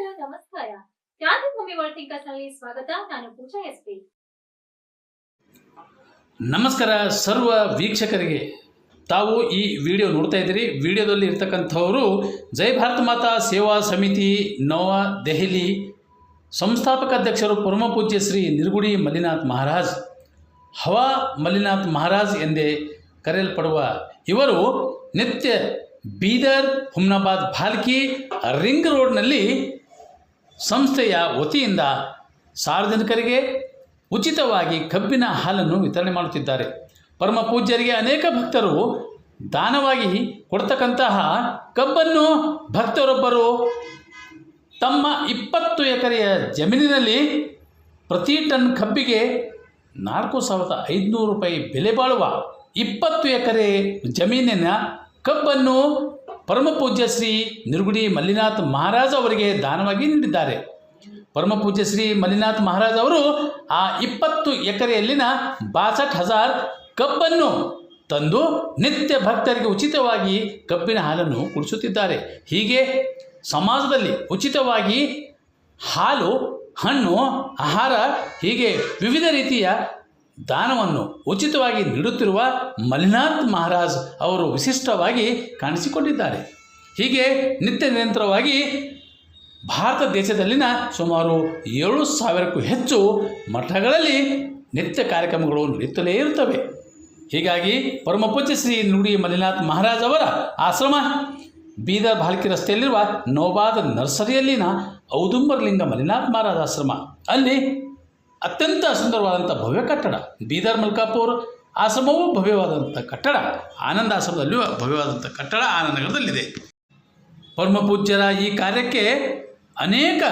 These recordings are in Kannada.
ನಮಸ್ಕಾರ. ಕ್ರಾಂತಿಭೂಮಿ ವರ್ಲ್ಡ್ ಥಿಂಕರ್ಸ್ ಸ್ವಾಗತ. ನಾನು ಪೂಜಾ ಎಸ್ ಪಿ. ನಮಸ್ಕಾರ ಸರ್ವ ವೀಕ್ಷಕರಿಗೆ. ತಾವು ಈ ವಿಡಿಯೋ ನೋಡ್ತಾ ಇದ್ದೀರಿ. ವಿಡಿಯೋದಲ್ಲಿ ಇರ್ತಕ್ಕಂಥವರು ಜೈ ಭಾರತ ಮಾತಾ ಸೇವಾ ಸಮಿತಿ, ನವ ದೆಹಲಿ, ಸಂಸ್ಥಾಪಕ ಅಧ್ಯಕ್ಷರು ಪರಮ ಪೂಜ್ಯ ಶ್ರೀ ನಿರ್ಗುಡಿ ಮಲ್ಲಿನಾಥ್ ಮಹಾರಾಜ್, ಹವಾ ಮಲ್ಲಿನಾಥ್ ಮಹಾರಾಜ್ ಎಂದೇ ಕರೆಯಲ್ಪಡುವ ಇವರು ನಿತ್ಯ ಬೀದರ್, ಹುಮ್ನಾಬಾದ್, ಭಾಲ್ಕಿ, ರಿಂಗ್ ರೋಡ್ನಲ್ಲಿ ಸಂಸ್ಥೆಯ ವತಿಯಿಂದ ಸಾರ್ವಜನಿಕರಿಗೆ ಉಚಿತವಾಗಿ ಕಬ್ಬಿನ ಹಾಲನ್ನು ವಿತರಣೆ ಮಾಡುತ್ತಿದ್ದಾರೆ. ಪರಮ ಪೂಜ್ಯರಿಗೆ ಅನೇಕ ಭಕ್ತರು ದಾನವಾಗಿ ಕೊಡ್ತಕ್ಕಂತಹ ಕಬ್ಬನ್ನು ಭಕ್ತರೊಬ್ಬರು ತಮ್ಮ ಇಪ್ಪತ್ತು ಎಕರೆಯ ಜಮೀನಿನಲ್ಲಿ ಪ್ರತಿ ಟನ್ ಕಬ್ಬಿಗೆ ನಾಲ್ಕು ಸಾವಿರದ ಐದುನೂರು ರೂಪಾಯಿ ಬೆಲೆ ಬಾಳುವ ಇಪ್ಪತ್ತು ಎಕರೆ ಜಮೀನಿನ ಕಬ್ಬನ್ನು ಪರಮ ಪೂಜ್ಯ ಶ್ರೀ ನಿರ್ಗುಡಿ ಮಲ್ಲಿನಾಥ್ ಮಹಾರಾಜ ಅವರಿಗೆ ದಾನವಾಗಿ ನೀಡಿದ್ದಾರೆ. ಪರಮ ಪೂಜ್ಯ ಶ್ರೀ ಮಲ್ಲಿನಾಥ್ ಮಹಾರಾಜ್ ಅವರು ಆ ಇಪ್ಪತ್ತು ಎಕರೆಯಲ್ಲಿನ ಬಾಸಟ್ ಹಜಾರ್ ಕಬ್ಬನ್ನು ತಂದು ನಿತ್ಯ ಭಕ್ತರಿಗೆ ಉಚಿತವಾಗಿ ಕಬ್ಬಿನ ಹಾಲನ್ನು ಕುಡಿಸುತ್ತಿದ್ದಾರೆ. ಹೀಗೆ ಸಮಾಜದಲ್ಲಿ ಉಚಿತವಾಗಿ ಹಾಲು, ಹಣ್ಣು, ಆಹಾರ ಹೀಗೆ ವಿವಿಧ ರೀತಿಯ ದಾನವನ್ನು ಉಚಿತವಾಗಿ ನೀಡುತ್ತಿರುವ ಮಲಿನಾಥ್ ಮಹಾರಾಜ್ ಅವರು ವಿಶಿಷ್ಟವಾಗಿ ಕಾಣಿಸಿಕೊಂಡಿದ್ದಾರೆ. ಹೀಗೆ ನಿತ್ಯ ನಿರಂತರವಾಗಿ ಭಾರತ ದೇಶದಲ್ಲಿನ ಸುಮಾರು ಏಳು ಸಾವಿರಕ್ಕೂ ಹೆಚ್ಚು ಮಠಗಳಲ್ಲಿ ನಿತ್ಯ ಕಾರ್ಯಕ್ರಮಗಳು ನಡೆಯುತ್ತಲೇ ಇರುತ್ತವೆ. ಹೀಗಾಗಿ ಪರಮಪೂಜ್ಯ ಶ್ರೀ ನುಡಿ ಮಲ್ಲಿನಾಥ್ ಮಹಾರಾಜ್ ಅವರ ಆಶ್ರಮ ಬೀದರ್ ಭಾಲ್ಕಿ ರಸ್ತೆಯಲ್ಲಿರುವ ನೋಬಾದ್ ನರ್ಸರಿಯಲ್ಲಿನ ಔದುಂಬರ್ಲಿಂಗ ಮಲ್ಲಿನಾಥ್ ಮಹಾರಾಜ್ ಆಶ್ರಮ. ಅಲ್ಲಿ ಅತ್ಯಂತ ಸುಂದರವಾದಂಥ ಭವ್ಯ ಕಟ್ಟಡ. ಬೀದರ್ ಮಲ್ಕಾಪುರ್ ಆಶ್ರಮವೂ ಭವ್ಯವಾದಂಥ ಕಟ್ಟಡ. ಆನಂದ ಆಶ್ರಮದಲ್ಲಿಯೂ ಭವ್ಯವಾದಂಥ ಕಟ್ಟಡ ಆನಂದನಗರದಲ್ಲಿದೆ. ಪರಮ ಪೂಜ್ಯರ ಈ ಕಾರ್ಯಕ್ಕೆ ಅನೇಕ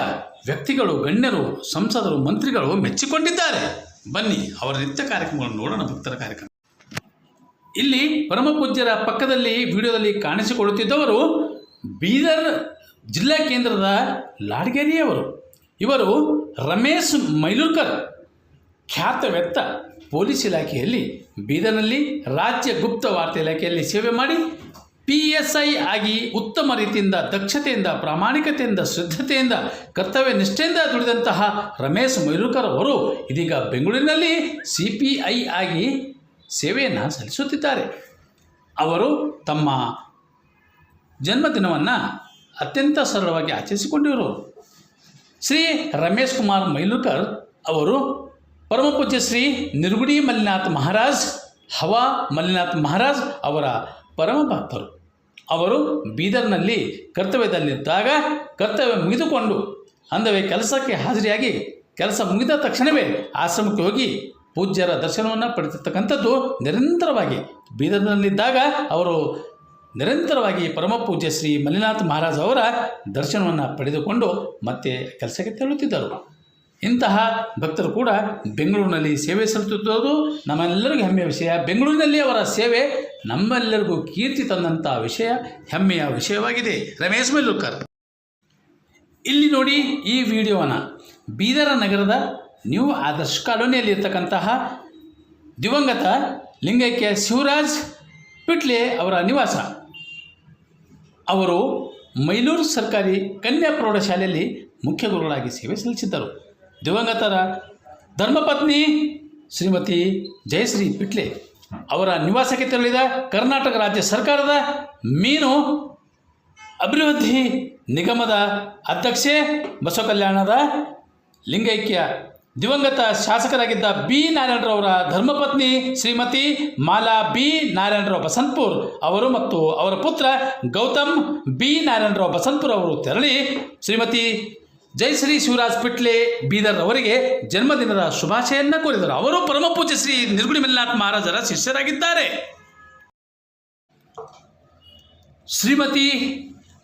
ವ್ಯಕ್ತಿಗಳು, ಗಣ್ಯರು, ಸಂಸದರು, ಮಂತ್ರಿಗಳು ಮೆಚ್ಚಿಕೊಂಡಿದ್ದಾರೆ. ಬನ್ನಿ, ಅವರ ನಿತ್ಯ ಕಾರ್ಯಕ್ರಮಗಳನ್ನು ನೋಡೋಣ, ಭಕ್ತರ ಕಾರ್ಯಕ್ರಮ. ಇಲ್ಲಿ ಪರಮಪೂಜ್ಯರ ಪಕ್ಕದಲ್ಲಿ ವಿಡಿಯೋದಲ್ಲಿ ಕಾಣಿಸಿಕೊಳ್ಳುತ್ತಿದ್ದವರು ಬೀದರ್ ಜಿಲ್ಲಾ ಕೇಂದ್ರದ ಲಾಡ್ಗೇರಿಯವರು. ಇವರು ರಮೇಶ್ ಮೈಲೂರ್ಕರ್. ಖ್ಯಾತ ವ್ಯಕ್ತ ಪೊಲೀಸ್ ಇಲಾಖೆಯಲ್ಲಿ ಬೀದರ್ನಲ್ಲಿ ರಾಜ್ಯ ಗುಪ್ತ ವಾರ್ತೆ ಇಲಾಖೆಯಲ್ಲಿ ಸೇವೆ ಮಾಡಿ ಪಿ ಎಸ್ ಐ ಆಗಿ ಉತ್ತಮ ರೀತಿಯಿಂದ ದಕ್ಷತೆಯಿಂದ, ಪ್ರಾಮಾಣಿಕತೆಯಿಂದ, ಶುದ್ಧತೆಯಿಂದ, ಕರ್ತವ್ಯ ನಿಷ್ಠೆಯಿಂದ ದುಡಿದಂತಹ ರಮೇಶ್ ಮೈಲೂರ್ಕರ್ ಅವರು ಇದೀಗ ಬೆಂಗಳೂರಿನಲ್ಲಿ ಸಿ ಪಿ ಐ ಆಗಿ ಸೇವೆಯನ್ನು ಸಲ್ಲಿಸುತ್ತಿದ್ದಾರೆ. ಅವರು ತಮ್ಮ ಜನ್ಮದಿನವನ್ನು ಅತ್ಯಂತ ಸರಳವಾಗಿ ಆಚರಿಸಿಕೊಂಡಿರುವರು ಶ್ರೀ ರಮೇಶ್ ಕುಮಾರ್ ಮೈಲುಕರ್ ಅವರು ಪರಮ ಪೂಜ್ಯ ಶ್ರೀ ನಿರ್ಗುಡಿ ಮಲ್ಲಿನಾಥ್ ಮಹಾರಾಜ್, ಹವಾ ಮಲ್ಲಿನಾಥ್ ಮಹಾರಾಜ್ ಅವರ ಪರಮ ಭಕ್ತರು. ಅವರು ಬೀದರ್ನಲ್ಲಿ ಕರ್ತವ್ಯದಲ್ಲಿದ್ದಾಗ ಕರ್ತವ್ಯ ಮುಗಿದುಕೊಂಡು ಅಂದವೇ ಕೆಲಸಕ್ಕೆ ಹಾಜರಿಯಾಗಿ ಕೆಲಸ ಮುಗಿದ ತಕ್ಷಣವೇ ಆಶ್ರಮಕ್ಕೆ ಹೋಗಿ ಪೂಜ್ಯರ ದರ್ಶನವನ್ನು ಪಡೆದಿರ್ತಕ್ಕಂಥದ್ದು ನಿರಂತರವಾಗಿ ಬೀದರ್ನಲ್ಲಿದ್ದಾಗ ಅವರು ನಿರಂತರವಾಗಿ ಪರಮ ಪೂಜ್ಯ ಶ್ರೀ ಮಲ್ಲಿನಾಥ್ ಮಹಾರಾಜ್ ಅವರ ದರ್ಶನವನ್ನು ಪಡೆದುಕೊಂಡು ಮತ್ತೆ ಕೆಲಸಕ್ಕೆ ತೆರಳುತ್ತಿದ್ದರು. ಇಂತಹ ಭಕ್ತರು ಕೂಡ ಬೆಂಗಳೂರಿನಲ್ಲಿ ಸೇವೆ ಸಲ್ಲಿಸುತ್ತಿರುವುದು ನಮ್ಮೆಲ್ಲರಿಗೂ ಹೆಮ್ಮೆಯ ವಿಷಯ. ಬೆಂಗಳೂರಿನಲ್ಲಿ ಅವರ ಸೇವೆ ನಮ್ಮೆಲ್ಲರಿಗೂ ಕೀರ್ತಿ ತಂದಂಥ ವಿಷಯ, ಹೆಮ್ಮೆಯ ವಿಷಯವಾಗಿದೆ. ರಮೇಶ್ ಮೆಲ್ಲುಕರ್ ಇಲ್ಲಿ ನೋಡಿ ಈ ವಿಡಿಯೋವನ್ನು. ಬೀದರ ನಗರದ ನ್ಯೂ ಆದರ್ಶ್ ಕಾಲೋನಿಯಲ್ಲಿರ್ತಕ್ಕಂತಹ ದಿವಂಗತ ಲಿಂಗೈಕ್ಯ ಶಿವರಾಜ್ ಪಿಟ್ಲೆ ಅವರ ನಿವಾಸ. ಅವರು ಮೈಲೂರು ಸರ್ಕಾರಿ ಕನ್ಯಾ ಪ್ರೌಢಶಾಲೆಯಲ್ಲಿ ಮುಖ್ಯ ಗುರುಗಳಾಗಿ ಸೇವೆ ಸಲ್ಲಿಸಿದ್ದರು. ದಿವಂಗತರ ಧರ್ಮಪತ್ನಿ ಶ್ರೀಮತಿ ಜಯಶ್ರೀ ಪಿಟ್ಲೆ ಅವರ ನಿವಾಸಕ್ಕೆ ತೆರಳಿದ ಕರ್ನಾಟಕ ರಾಜ್ಯ ಸರ್ಕಾರದ ಮೀನು ಅಭಿವೃದ್ಧಿ ನಿಗಮದ ಅಧ್ಯಕ್ಷೆ ಬಸವ ಕಲ್ಯಾಣದ ಲಿಂಗೈಕ್ಯ ದಿವಂಗತ ಶಾಸಕರಾಗಿದ್ದ ಬಿ ನಾರಾಯಣರವರ ಧರ್ಮಪತ್ನಿ ಶ್ರೀಮತಿ ಮಾಲಾ ಬಿ ನಾರಾಯಣರಾವ್ ಬಸಂತಪುರ್ ಅವರು ಮತ್ತು ಅವರ ಪುತ್ರ ಗೌತಮ್ ಬಿ ನಾರಾಯಣರಾವ್ ಬಸಂತಪುರ್ ಅವರು ತೆರಳಿ ಶ್ರೀಮತಿ ಜಯಶ್ರೀ ಶಿವರಾಜ್ ಪಿಟ್ಲೆ ಬೀದರ್ ಅವರಿಗೆ ಜನ್ಮದಿನದ ಶುಭಾಶಯನ್ನ ಕೋರಿದರು. ಅವರು ಪರಮ ಪೂಜ್ಯ ಶ್ರೀ ನಿರ್ಗುಣಿ ಮಲ್ಲಿನಾಥ್ ಮಹಾರಾಜರ ಶಿಷ್ಯರಾಗಿದ್ದಾರೆ. ಶ್ರೀಮತಿ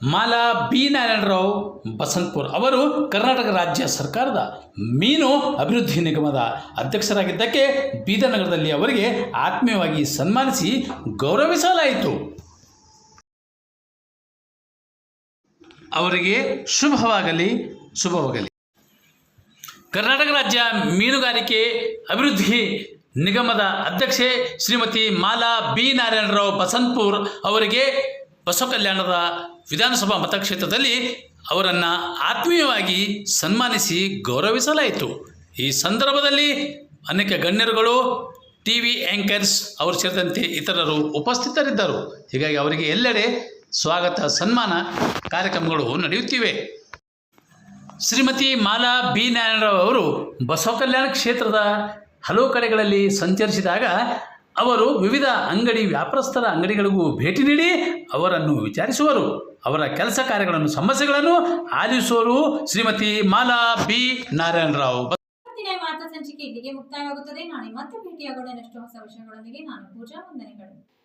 ಮಾಲಾ ಬಿ ನಾರಾಯಣರಾವ್, ಬಸಂತಪುರ್. ಅವರು ಕರ್ನಾಟಕ ರಾಜ್ಯ ಸರ್ಕಾರದ ಮೀನು ಅಭಿವೃದ್ಧಿ ನಿಗಮದ ಅಧ್ಯಕ್ಷರಾಗಿದ್ದಕ್ಕೆ ಬೀದರ್ ನಗರದಲ್ಲಿ ಅವರಿಗೆ ಆತ್ಮೀಯವಾಗಿ ಸನ್ಮಾನಿಸಿ ಗೌರವಿಸಲಾಯಿತು. ಅವರಿಗೆ ಶುಭವಾಗಲಿ ಶುಭವಾಗಲಿ. ಕರ್ನಾಟಕ ರಾಜ್ಯ ಮೀನುಗಾರಿಕೆ ಅಭಿವೃದ್ಧಿ ನಿಗಮದ ಅಧ್ಯಕ್ಷೆ ಶ್ರೀಮತಿ ಮಾಲಾ ಬಿ ನಾರಾಯಣರಾವ್, ಬಸಂತಪುರ್ ಅವರಿಗೆ ಬಸವ ಕಲ್ಯಾಣದ ವಿಧಾನಸಭಾ ಮತಕ್ಷೇತ್ರದಲ್ಲಿ ಅವರನ್ನು ಆತ್ಮೀಯವಾಗಿ ಸನ್ಮಾನಿಸಿ ಗೌರವಿಸಲಾಯಿತು. ಈ ಸಂದರ್ಭದಲ್ಲಿ ಅನೇಕ ಗಣ್ಯರುಗಳು ಟಿ ವಿ ಆ್ಯಂಕರ್ಸ್ ಅವರು ಸೇರಿದಂತೆ ಇತರರು ಉಪಸ್ಥಿತರಿದ್ದರು. ಹೀಗಾಗಿ ಅವರಿಗೆ ಎಲ್ಲೆಡೆ ಸ್ವಾಗತ, ಸನ್ಮಾನ ಕಾರ್ಯಕ್ರಮಗಳು ನಡೆಯುತ್ತಿವೆ. ಶ್ರೀಮತಿ ಮಾಲಾ ಬಿ. ನಾರಾಯಣರಾವ್ ಅವರು ಬಸವ ಕಲ್ಯಾಣ ಕ್ಷೇತ್ರದ ಹಲವು ಕಡೆಗಳಲ್ಲಿ ಸಂಚರಿಸಿದಾಗ ಅವರು ವಿವಿಧ ಅಂಗಡಿ ವ್ಯಾಪಾರಸ್ಥರ ಅಂಗಡಿಗಳಿಗೂ ಭೇಟಿ ನೀಡಿ ಅವರನ್ನು ವಿಚಾರಿಸುವರು. ಅವರ ಕೆಲಸ ಕಾರ್ಯಗಳನ್ನು, ಸಮಸ್ಯೆಗಳನ್ನು ಆಲಿಸುವರು ಶ್ರೀಮತಿ ಮಾಲಾ ಬಿ. ನಾರಾಯಣರಾವ್. ವಾರ್ತಾ ಸಂಚಿಕೆ ಇಲ್ಲಿಗೆ ಮುಕ್ತಾಯವಾಗುತ್ತದೆ. ನಾಳೆ ಮತ್ತೆ ಭೇಟಿಯಾಗೋಣ. ಹೊಸ ವಿಷಯಗಳೊಂದಿಗೆ ನಾನು ಪೂಜಾ ವಂದನೆಗಳು.